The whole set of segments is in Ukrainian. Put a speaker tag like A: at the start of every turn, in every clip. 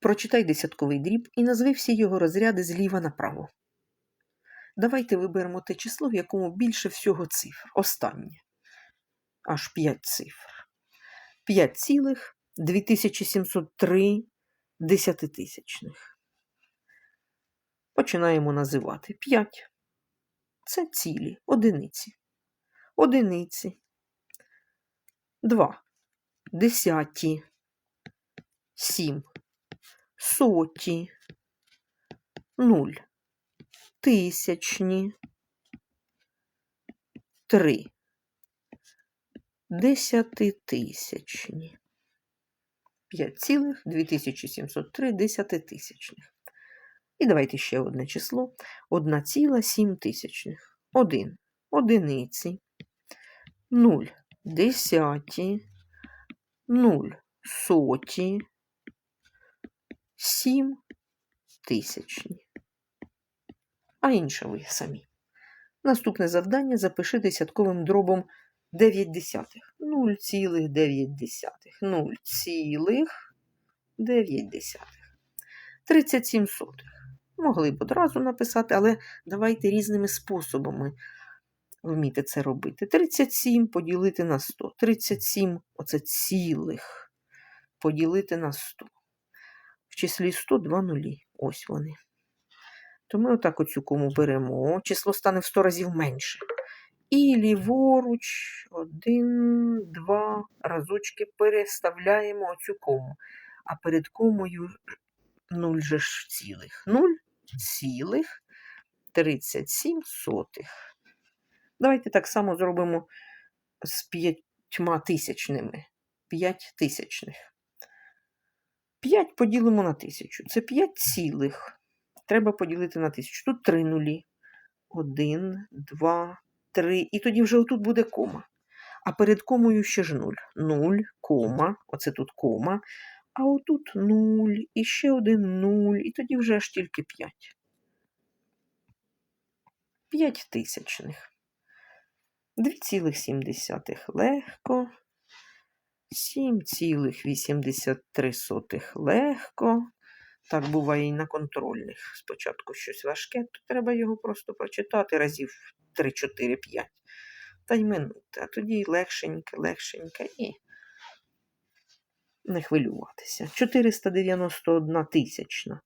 A: Прочитай десятковий дріб і назви всі його розряди зліва направо. Давайте виберемо те число, в якому більше всього цифр. Останнє. Аж 5 цифр. 5 цілих 2703 десятитисячних. Починаємо називати 5. Це цілі, одиниці. Одиниці. 2. Десяті. 7. Соті. 0. Тисячні. 3. Десятитисячні. 5,2703 десятитисячних. І давайте ще одне число. 1,7 тисячних. 1. Одиниці. 0. Десяті. 0. Соті. 7 тисячні. А інше ви самі. Наступне завдання запиши десятковим дробом 9 десятих. 0,9 десятих. 0,9 37 сотих. Могли б одразу написати, але давайте різними способами вміти це робити. 37 поділити на 100. 37 оце цілих поділити на 100. В числі 100 два нулі. Ось вони. То ми отак оцю кому беремо. Число стане в 100 разів менше. І ліворуч, один, два разочки переставляємо оцю кому. А перед комою 0 же ж цілих. 0 цілих 37 сотих. Давайте так само зробимо з п'ятьма тисячними. 5 тисячних. 5 поділимо на тисячу. Це 5 цілих. Треба поділити на тисячу. Тут 3 нулі. 1, 2, 3. І тоді вже отут буде кома. А перед комою ще ж 0. 0, кома. Оце тут кома. А отут 0, і ще один 0, і тоді вже аж тільки 5. 5 тисячних. 2,7 легко. 7,83 легко. Так буває і на контрольних. Спочатку щось важке, то треба його просто прочитати разів 3-4-5. Та й минути. А тоді легшеньке, легшеньке і не хвилюватися. 491 тисячна.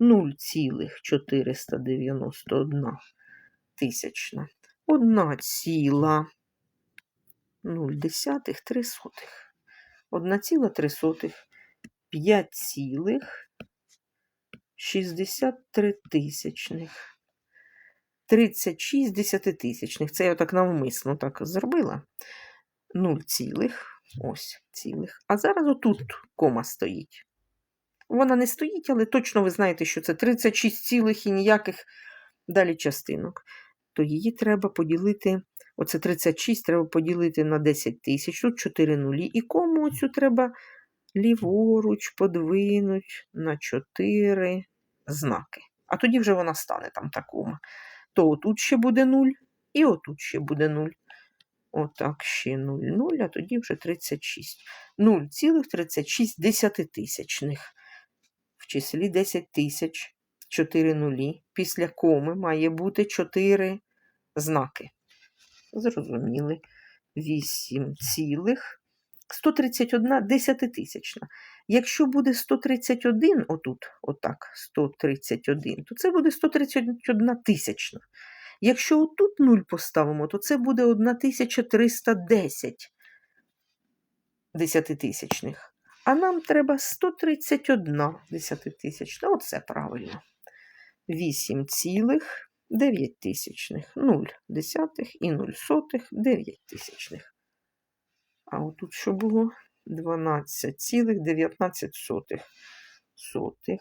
A: 0,491 тисячна. Одна ціла 0,3 3 сотих. 1,3 сотих. 5 цілих 63 тисячних. 36 десятитисячних. Це я так навмисно так зробила. 0 цілих. Ось цілих. А зараз отут кома стоїть. Вона не стоїть, але точно ви знаєте, що це 36 цілих і ніяких далі частинок. То її треба поділити. Оце 36 треба поділити на 10 тисяч. Тут 4 нулі. І кому цю треба ліворуч подвинути на 4 знаки. А тоді вже вона стане там такому. То отут ще буде 0, і отут ще буде 0. Отак ще 0, 0, а тоді вже 36. 0,36 десятитисячних. В числі 10 тисяч 4 нулі. Після коми має бути 4 знаки. Зрозуміли. 8 цілих 131 десятитисячна. Якщо буде 131, отут, отак, 131, то це буде 131 тисячна. Якщо отут 0 поставимо, то це буде 1310 десятитисячних. А нам треба 131 десятитисячна. Оце правильно. 8 цілих 9 тисячних. 0 десятих і 0 сотих 9 тисячних. А отут що було? 12,19 сотих. Сотих.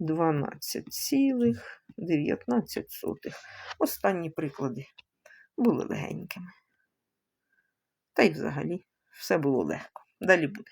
A: 12,19 сотих. Останні приклади були легенькими. Та й взагалі все було легко. Далі буде.